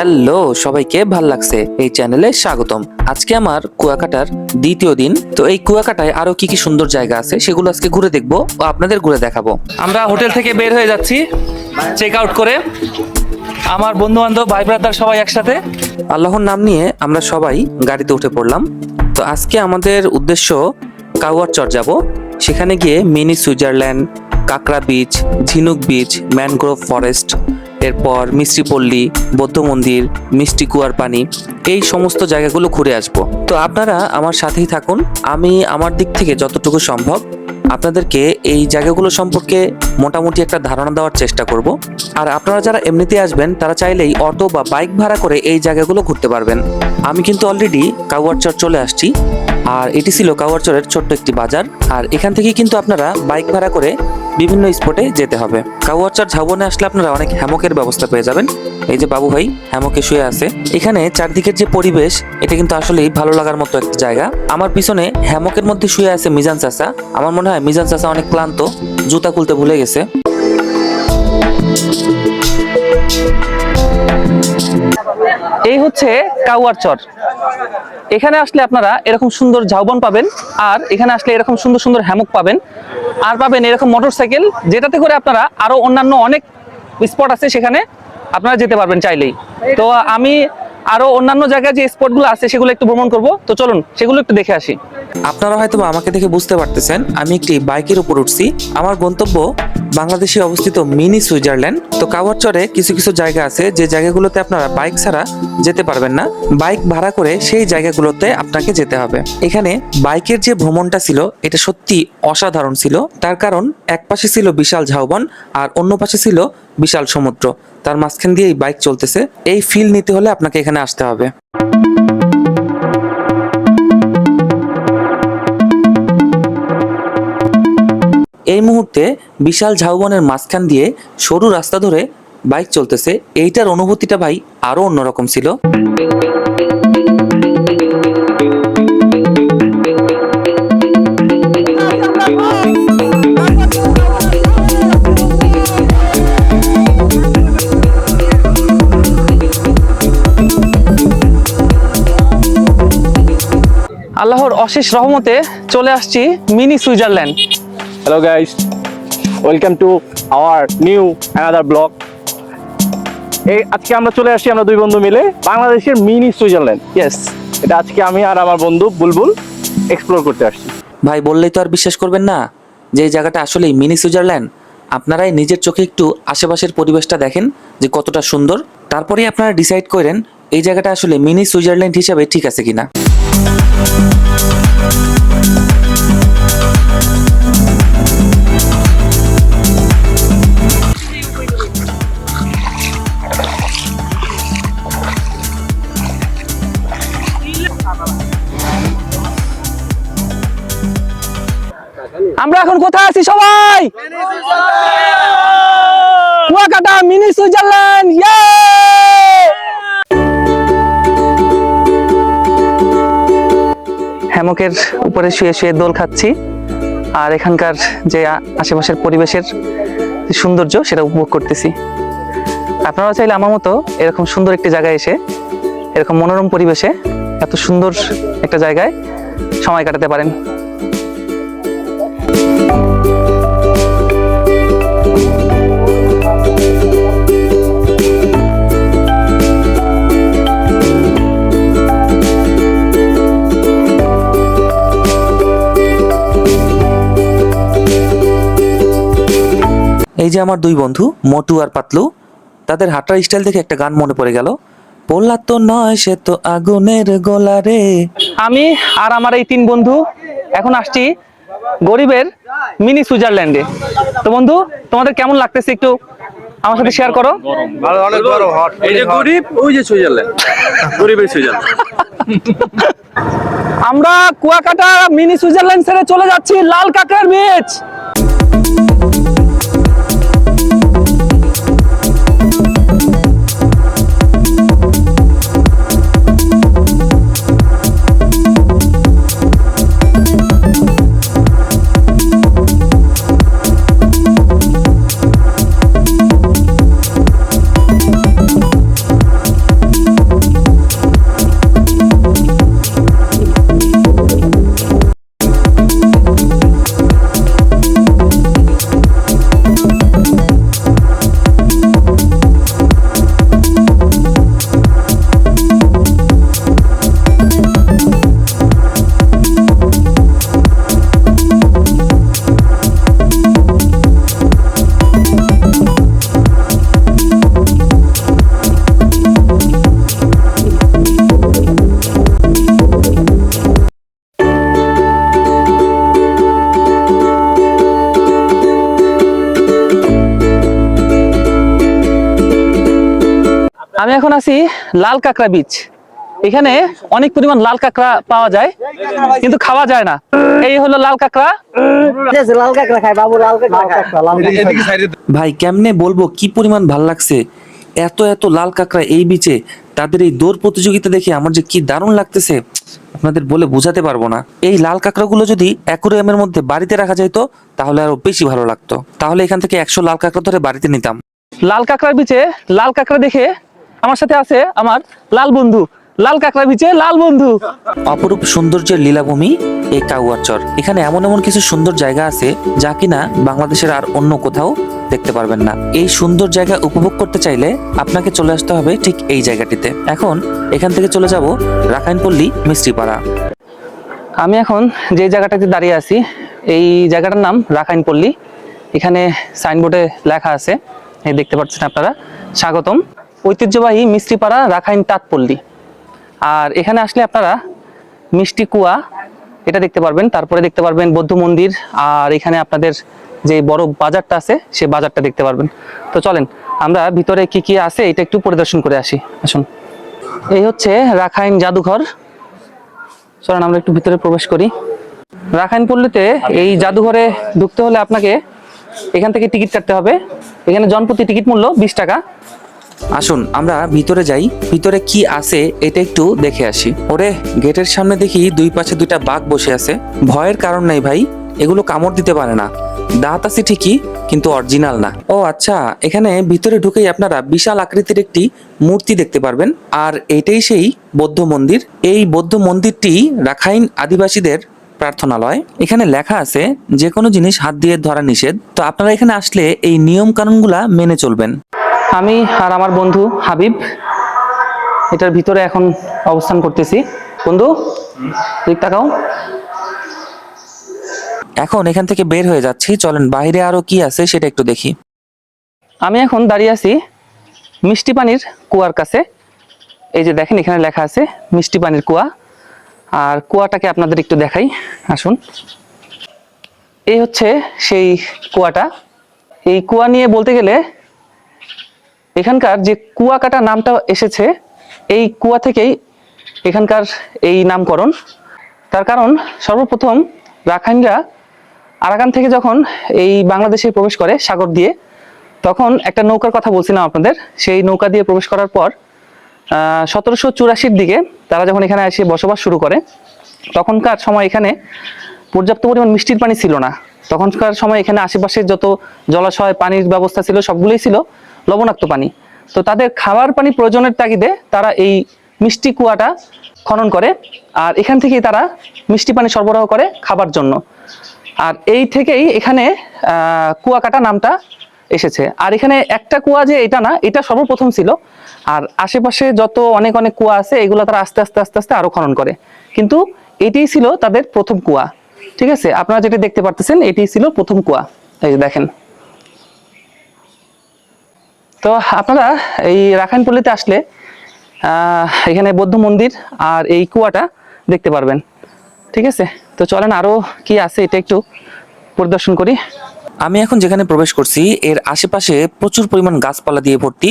Hello, সবাইকে ভালো লাগছে। এই চ্যানেলে স্বাগতম। আজকে আমার কুয়াকাটার দ্বিতীয় দিন। তো এই কুয়াকাটায় আরও কি কি সুন্দর জায়গা আছে সেগুলো আজকে ঘুরে দেখব ও আপনাদের ঘুরে দেখাবো। আমরা হোটেল থেকে বের হয়ে যাচ্ছি চেক আউট করে। আমার বন্ধু বান্ধব ভাই ব্রাদার সবাই একসাথে। আল্লাহর নাম নিয়ে আমরা সবাই গাড়িতে উঠে পড়লাম। তো আজকে আমাদের উদ্দেশ্য কাউয়ার চর যাব। সেখানে গিয়ে মিনি সুইজারল্যান্ড, কাকড়া বিচ ঝিনুক বিচ ম্যানগ্রোভ ফরেস্ট এরপর মিষ্টিপল্লী বৌদ্ধ মন্দির, মিষ্টি কুয়ার পানি, এই সমস্ত জায়গাগুলো ঘুরে আসব। তো আপনারা আমার সাথেই থাকুন। আমি আমার দিক থেকে যতটুকু সম্ভব আপনাদেরকে এই জায়গাগুলো সম্পর্কে মোটামুটি একটা ধারণা দেওয়ার চেষ্টা করব। আর আপনারা যারা এমনিতে আসবেন, তারা চাইলেই অটো বা বাইক ভাড়া করে এই জায়গাগুলো ঘুরতে পারবেন। আমি কিন্তু অলরেডি কাউয়ারচর চলে আসছি। আর এটি ছিল কাউয়ারচরের ছোট্ট একটি বাজার। আর এখান থেকে কিন্তু আপনারা বাইক ভাড়া করে বিভিন্ন স্পটে যেতে হবে। কাউয়ারচর ঝাউবনে আসলে আপনারা অনেক হ্যামকের ব্যবস্থা পেয়ে যাবেন। এই যে বাবু ভাই হ্যামকে শুয়ে আছে। এখানে চারদিকের যে পরিবেশ, এটা কিন্তু আসলেই ভালো লাগার মতো একটা জায়গা। আমার পিছনে হ্যামকের মধ্যে শুয়ে আছে মিজান চাচা। আমার মনে হয় মিজান চাচা অনেক ক্লান্ত, জুতা খুলতে ভুলে গেছে। এই হচ্ছে কাউয়ার চর এখানে আসলে আপনারা এরকম সুন্দর ঝাউবন পাবেন, আর এখানে আসলে এরকম সুন্দর সুন্দর হ্যামক পাবেন। আর পাবেন এরকম মোটরসাইকেল, যেটাতে করে আপনারা আরও অন্যান্য অনেক স্পট আছে সেখানে আপনারা যেতে পারবেন চাইলেই। তো আমি আরও অন্যান্য জায়গায় যে স্পটগুলো আছে সেগুলো একটু ভ্রমণ করব। তো চলুন, সেগুলো একটু দেখে আসি। আপনারা হয়তো আমাকে দেখে বুঝতে পারতেছেন, আমি একটি বাইকের উপর উঠছি। আমার গন্তব্য বাংলাদেশে অবস্থিত মিনি সুইজারল্যান্ড। তো কাওয়ারচরে কিছু কিছু জায়গা আছে, যে জায়গাগুলোতে আপনারা বাইক ছাড়া যেতে পারবেন না। বাইক ভাড়া করে সেই জায়গাগুলোতে আপনাকে যেতে হবে। এখানে বাইকের যে ভ্রমণটা ছিল, এটা সত্যি অসাধারণ ছিল। তার কারণ, এক পাশে ছিল বিশাল ঝাউবন, আর অন্য পাশে ছিল বিশাল সমুদ্র। তার মাঝখান দিয়ে এই বাইক চলতেছে। এই ফিল নিতে হলে আপনাকে এখানে আসতে হবে। এই মুহূর্তে বিশাল ঝাউবনের মাঝখান দিয়ে সরু রাস্তা ধরে বাইক চলতেছে। এইটার অনুভূতিটা ভাই আরও অন্যরকম ছিল। আল্লাহর অশেষ রহমতে চলে আসছি mini Switzerland. Hello guys, welcome to our new another blog. এই আজকে আমরা চলে আসি আমরা দুই বন্ধু মিলে বাংলাদেশের মিনি সুইজারল্যান্ড। ইয়েস এটা আজকে আমি আর আমার বন্ধু বুলবুল এক্সপ্লোর করতে আসছি। ভাই বললেই তো আর বিশ্বাস করবেন না যে এই জায়গাটা আসলেই মিনি সুইজারল্যান্ড। আপনারাই নিজের চোখে একটু আশেপাশের পরিবেশটা দেখেন যে কতটা সুন্দর। তারপরেই আপনারা ডিসাইড করেন এই জায়গাটা আসলে মিনি সুইজারল্যান্ড হিসাবে ঠিক আছে কিনা। আমরা এখন কোথায় আছি সবাই? কুয়াকাটা, মিনি সুইজারল্যান্ড ইয়ে হ্যামকের উপরে শুয়ে শুয়ে দোল খাচ্ছি, আর এখানকার যে আশেপাশের পরিবেশের সৌন্দর্য, সেটা উপভোগ করতেছি। আপনারা চাইলে আমার মতো এরকম সুন্দর একটি জায়গায় এসে, এরকম মনোরম পরিবেশে, এত সুন্দর একটা জায়গায় সময় কাটাতে পারেন। এই যে আমার দুই বন্ধু মটু আর পাতলু তাদের হাঁটার স্টাইল দেখে একটা গান মনে পড়ে গেল। পোলা তো নয় সে তো আগুনের গোলা রে। আমি আর আমার এই তিন বন্ধু এখন আসছি গরিবের মিনি সুইজারল্যান্ডে। তো বন্ধু তোমাদের কেমন লাগতেছে একটু আমার সাথে শেয়ার করো? অনেক বড় হট এই যে গরিব ওই যে সুইজারল্যান্ড। গরিবের সুইজারল্যান্ড। আমরা কুয়াকাটা মিনি সুইজারল্যান্ড ছেড়ে চলে যাচ্ছি লাল কাঁকড়ার বিচ আমি এখন আছি লাল কাঁকড়া বিচ এখানে অনেক পরিমাণ লাল কাঁকড়া পাওয়া যায় কিন্তু খাওয়া যায় না। এই হলো লাল কাঁকড়া। লাল কাঁকড়া খায় বাবু লাল কাঁকড়া ভাই কেমনে বলব কি পরিমাণ ভালো লাগছে? এত এত লাল কাঁকড়া এই বিচে তাদের এই দৌড় প্রতিযোগিতা দেখে আমার যে কি দারুণ লাগতেছে আপনাদের বলে বোঝাতে পারব না। এই লাল কাঁকড়াগুলো যদি অ্যাকুরিয়ামের মধ্যে বাড়িতে রাখা যাইতো তাহলে আরও বেশি ভালো লাগতো। তাহলে এখান থেকে একশো লাল কাঁকড়া ধরে বাড়িতে নিতাম। লাল কাঁকড়ার বিচে লাল কাঁকড়া দেখে আমার সাথে আছে আমার লাল বন্ধু লাল কাঁকড়া বিচে লাল বন্ধু। অপরূপ সৌন্দর্যের লীলাভূমি এই কাউয়ারচর এখানে এমন এমন কিছু সুন্দর জায়গা আছে যা কিনা বাংলাদেশের আর অন্য কোথাও দেখতে পারবেন না। এই সুন্দর জায়গা উপভোগ করতে চাইলে আপনাকে চলে আসতে হবে ঠিক এই জায়গাটিতে। এখন এখান থেকে চলে যাব রাখাইনপল্লী মিষ্টিপাড়া আমি এখন যে জায়গাটাতে দাঁড়িয়ে আছি এই জায়গাটার নাম রাখাইন পল্লী এখানে সাইনবোর্ডে লেখা আছে এই দেখতে পাচ্ছেন আপনারা। স্বাগতম। ঐতিহ্যবাহী মিষ্টিপাড়া রাখাইন তাঁতপল্লী। আর এখানে আসলে আপনারা মিষ্টি কুয়া, এটা দেখতে পারবেন, তারপরে দেখতে পারবেন বৌদ্ধ মন্দির, আর এখানে আপনাদের যে বড় বাজারটা আছে, সে বাজারটা দেখতে পারবেন। তো চলেন, আমরা ভিতরে কি কি আছে, এটা একটু পরিদর্শন করে আসি। আসুন। এই হচ্ছে রাখাইন জাদুঘর। চলেন, আমরা একটু ভিতরে প্রবেশ করি। রাখাইন পল্লীতে এই জাদুঘরে ঢুকতে হলে আপনাকে এখান থেকে টিকিট কাটতে হবে। এখানে জনপ্রতি টিকিট মূল্য বিশ টাকা। আসুন, আমরা ভিতরে যাই। ভিতরে কি আছে এটা একটু দেখে আসি। ওরে, গেটের সামনে দেখি দুই পাশে দুইটা বাঘ বসে আছে। ভয়ের কারণ নাই ভাই, এগুলো কামড় দিতে পারে না। দাঁত আছে ঠিকই, কিন্তু অরিজিনাল না। ও আচ্ছা এখানে ভিতরে ঢুকেই আপনারা বিশাল আকৃতির একটি মূর্তি দেখতে পারবেন। আর এটাই সেই বৌদ্ধ মন্দির। এই বৌদ্ধ মন্দিরটি রাখাইন আদিবাসীদের প্রার্থনালয়। এখানে লেখা আছে, যে কোনো জিনিস হাত দিয়ে ধরা নিষেধ। তো আপনারা এখানে আসলে এই নিয়ম কানুনগুলা মেনে চলবেন। আমি আর আমার বন্ধু হাবিব এটার ভিতরে এখন অবস্থান করতেছি। বন্ধু দিক তাকাও। এখন এখান থেকে বের হয়ে যাচ্ছি চলেন বাইরে আরও কি আছে সেটা একটু দেখি। আমি এখন দাঁড়িয়ে আছি মিষ্টি পানির কুয়ার কাছে। এই যে দেখেন এখানে লেখা আছে মিষ্টি পানির কুয়া। আর কুয়াটাকে আপনাদের একটু দেখাই আসুন। এই হচ্ছে সেই কুয়াটা। এই কুয়া নিয়ে বলতে গেলে এখানকার যে কুয়াকাটা নামটা এসেছে, এই কুয়া থেকেই এখানকার এই নামকরণ। তার কারণ সর্বপ্রথম রাখাইনরা আরাকান থেকে যখন এই বাংলাদেশে প্রবেশ করে সাগর দিয়ে, তখন একটা নৌকার কথা বলছিলাম আপনাদের, সেই নৌকা দিয়ে প্রবেশ করার পর সতেরোশো চুরাশির দিকে তারা যখন এখানে এসে বসবাস শুরু করে, তখনকার সময় এখানে পর্যাপ্ত পরিমাণ মিষ্টির পানি ছিল না। তখনকার সময় এখানে আশেপাশে যত জলাশয়, পানির ব্যবস্থা ছিল, সবগুলোই ছিল লবণাক্ত পানি। তো তাদের খাবার পানি প্রয়োজনের তাগিদে তারা এই মিষ্টি কুয়াটা খনন করে আর এখান থেকেই তারা মিষ্টি পানি সরবরাহ করে খাবার জন্য। আর এই থেকেই এখানে কুয়াকাটা নামটা এসেছে। আর এখানে একটা কুয়া যে এটা না, এটা সর্বপ্রথম ছিল। আর আশেপাশে যত অনেক অনেক কুয়া আছে, এগুলো তারা আস্তে আস্তে আস্তে আস্তে আরও খনন করে। কিন্তু এটাই ছিল তাদের প্রথম কুয়া। ঠিক আছে? আপনারা যেটা দেখতে পারতেছেন, এটি ছিল প্রথম কুয়া। এই যে দেখেন। তো আপনারা এই রাখাইনপল্লীতে আসলে এখানে বৌদ্ধ মন্দির আর এই কুয়াটা দেখতে পারবেন। ঠিক আছে? তো চলেন আরও কি আছে, এটা একটু পরিদর্শন করি। আমি এখন যেখানে প্রবেশ করছি, এর আশেপাশে প্রচুর পরিমাণ গাছপালা দিয়ে ভর্তি,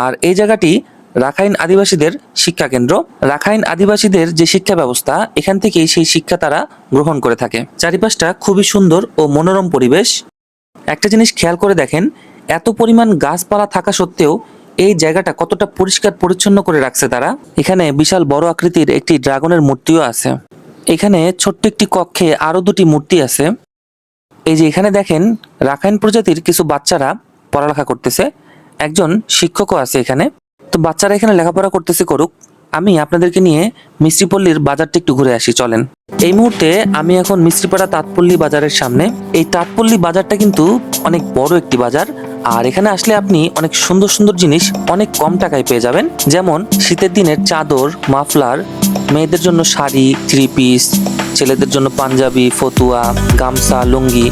আর এই জায়গাটি রাখাইন আদিবাসীদের শিক্ষা কেন্দ্র। রাখাইন আদিবাসীদের যে শিক্ষা ব্যবস্থা, এখান থেকেই সেই শিক্ষা তারা গ্রহণ করে থাকে। চারিপাশটা খুবই সুন্দর ও মনোরম পরিবেশ। একটা জিনিস খেয়াল করে দেখেন, এত পরিমাণ গাছপালা থাকা সত্ত্বেও এই জায়গাটা কতটা পরিষ্কার পরিচ্ছন্ন করে রাখছে তারা। এখানে বিশাল বড় আকৃতির একটি ড্রাগনের মূর্তিও আছে। এখানে ছোট্ট একটি কক্ষে আরও দুটি মূর্তি আছে। এই যে এখানে দেখেন, রাখাইন প্রজাতির কিছু বাচ্চারা পড়ালেখা করতেছে। একজন শিক্ষকও আছে এখানে। তো বাচ্চারা এখানে লেখাপড়া করতেছে করুক, আমি আপনাদেরকে নিয়ে মিষ্টিপল্লীর বাজারটা একটু ঘুরে আসি, চলেন। এই মুহূর্তে আমি এখন মিষ্টিপাড়া তাঁতপল্লী বাজারের সামনে। এই তাঁতপল্লী বাজারটা কিন্তু অনেক বড় একটি বাজার, আর এখানে আসলে আপনি অনেক সুন্দর সুন্দর জিনিস অনেক কম টাকায় পেয়ে যাবেন। যেমন শীতের দিনের চাদর, মাফলার, মেয়েদের জন্য শাড়ি, থ্রি পিস ছেলেদের জন্য পাঞ্জাবি, ফতুয়া, গামছা, লুঙ্গি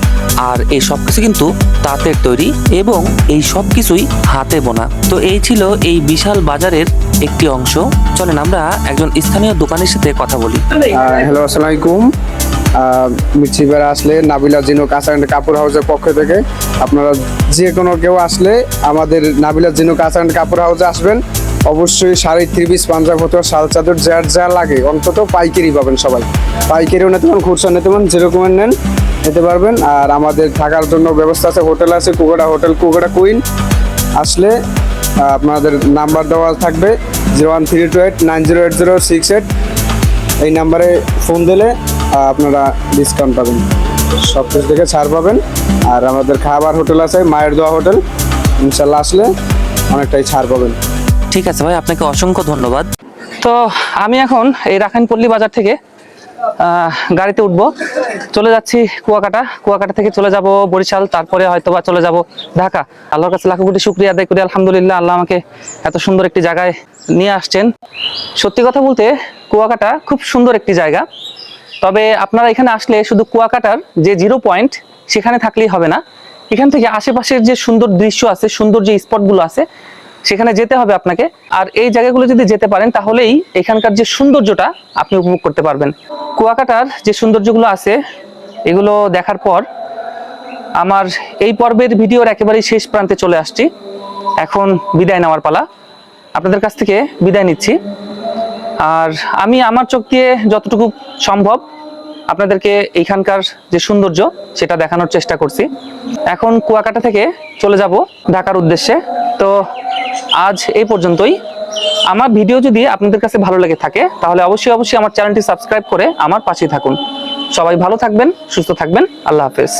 আর এই সব কিছু কিন্তু তাঁতের তৈরি এবং এই সব কিছুই হাতে বোনা। তো এই ছিল এই বিশাল বাজারের একটি অংশ। চলেন আমরা একজন স্থানীয় দোকানের সাথে কথা বলি। হ্যালো আসসালামু আলাইকুম আসলে, নাবিলা জিনো কাঁচা অ্যান্ড কাপড় হাউসের পক্ষ থেকে। আপনারা যে কোনো কেউ আসলে আমাদের নাবিলা জিনো কাঁচা কাপড় হাউসে আসবেন। অবশ্যই শাড়ি থ্রি পিস, পাঞ্জাব হতো শাল চাদর যার যা লাগে, অন্তত পাইকারি পাবেন সবাই। পাইকারিও নিতে পারেন, খুচরা নিতে পারেন, যেরকম নেন নিতে পারবেন। আর আমাদের থাকার জন্য ব্যবস্থা আছে, হোটেল আছে কুকুরা হোটেল কুকুরা কুইন। আসলে আপনাদের নাম্বার দেওয়া থাকবে, zero one three two eight, nine zero eight zero six eight. এই নাম্বারে ফোন দিলে আপনারা ডিসকাউন্ট পাবেন। সব কিছু থেকে ছাড় পাবেন। আর আমাদের খাবার হোটেল আছে, মায়ের দোয়া হোটেল। ইনশাল্লাহ আসলে অনেকটাই ছাড় পাবেন। ঠিক আছে ভাই, আপনাকে অসংখ্য ধন্যবাদ। তো আমি এখন এই রাখাইনপল্লী বাজার থেকে গাড়িতে উঠবো। চলে যাচ্ছি কুয়াকাটা। কুয়াকাটা থেকে চলে যাব বরিশাল, তারপরে হয়তো বা চলে যাব ঢাকা। আল্লাহর কাছে লাখো কোটি শুক্রিয়া আদায় করি। আলহামদুলিল্লাহ, আল্লাহ আমাকে এত সুন্দর একটি জায়গায় নিয়ে আসছেন। সত্যি কথা বলতে, কুয়াকাটা খুব সুন্দর একটি জায়গা। তবে আপনারা এখানে আসলে শুধু কুয়াকাটার যে জিরো পয়েন্ট, সেখানে থাকলেই হবে না। এখান থেকে আশেপাশের যে সুন্দর দৃশ্য আছে, সুন্দর যে স্পটগুলো আছে সেখানে যেতে হবে আপনাকে। আর এই জায়গাগুলো যদি যেতে পারেন, তাহলেই এখানকার যে সৌন্দর্যটা আপনি উপভোগ করতে পারবেন। কুয়াকাটার যে সৌন্দর্যগুলো আছে, এগুলো দেখার পর আমার এই পর্বের ভিডিওর একেবারেই শেষ প্রান্তে চলে আসছি। এখন বিদায় নেওয়ার পালা। আপনাদের কাছ থেকে বিদায় নিচ্ছি। আর আমি আমার চোখ দিয়ে যতটুকু সম্ভব আপনাদেরকে এইখানকার যে সৌন্দর্য, সেটা দেখানোর চেষ্টা করছি। এখন কুয়াকাটা থেকে চলে যাব ঢাকার উদ্দেশ্যে। তো আজ এই পর্যন্তই। আমার ভিডিও যদি আপনাদের কাছে ভালো লেগে থাকে, তাহলে অবশ্যই অবশ্যই আমার চ্যানেলটি সাবস্ক্রাইব করে আমার পাশেই থাকুন। সবাই ভালো থাকবেন, সুস্থ থাকবেন। আল্লাহ হাফেজ।